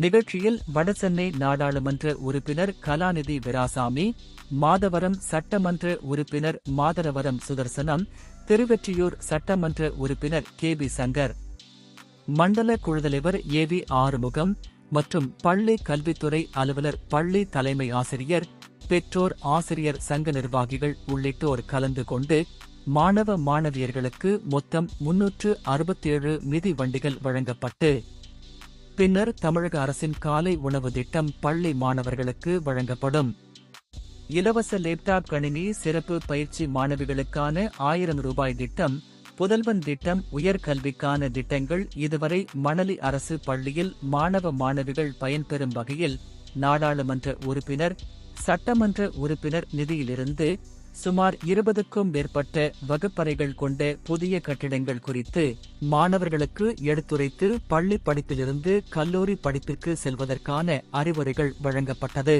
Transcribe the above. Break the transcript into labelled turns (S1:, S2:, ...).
S1: நிகழ்ச்சியில் வடசென்னை நாடாளுமன்ற உறுப்பினர் கலாநிதி விராசாமி மாதவரம் சட்டமன்ற உறுப்பினர் மாதரவரம் சுதர்சனம் திருவெற்றியூர் சட்டமன்ற உறுப்பினர் கே பி சங்கர். மண்டல குழுதலைவர் ஏ வி ஆறுமுகம் மற்றும் பள்ளி கல்வித்துறை அலுவலர் பள்ளி தலைமை ஆசிரியர் பெற்றோர் ஆசிரியர் சங்க நிர்வாகிகள் உள்ளிட்டோர் கலந்து கொண்டு மாணவ மாணவியர்களுக்கு மொத்தம் முன்னூற்று அறுபத்தேழு மிதி வண்டிகள் வழங்கப்பட்டு பின்னர் தமிழக அரசின் காலை உணவு திட்டம் பள்ளி மாணவர்களுக்கு வழங்கப்படும். இலவச லேப்டாப் கணினி சிறப்பு பயிற்சி மாணவிகளுக்கான ஆயிரம் ரூபாய் திட்டம் புதல்வன் திட்டம் உயர்கல்விக்கான திட்டங்கள் இதுவரை மணலி அரசு பள்ளியில் மாணவ மாணவிகள் பயன்பெறும் வகையில் நாடாளுமன்ற உறுப்பினர் சட்டமன்ற உறுப்பினர் நிதியிலிருந்து சுமார் இருபதுக்கும் மேற்பட்ட வகுப்பறைகள் கொண்ட புதிய கட்டிடங்கள் குறித்து மாணவர்களுக்கு எடுத்துரைத்து பள்ளி படிப்பிலிருந்து கல்லூரி படிப்பிற்கு செல்வதற்கான அறிவுரைகள் வழங்கப்பட்டது.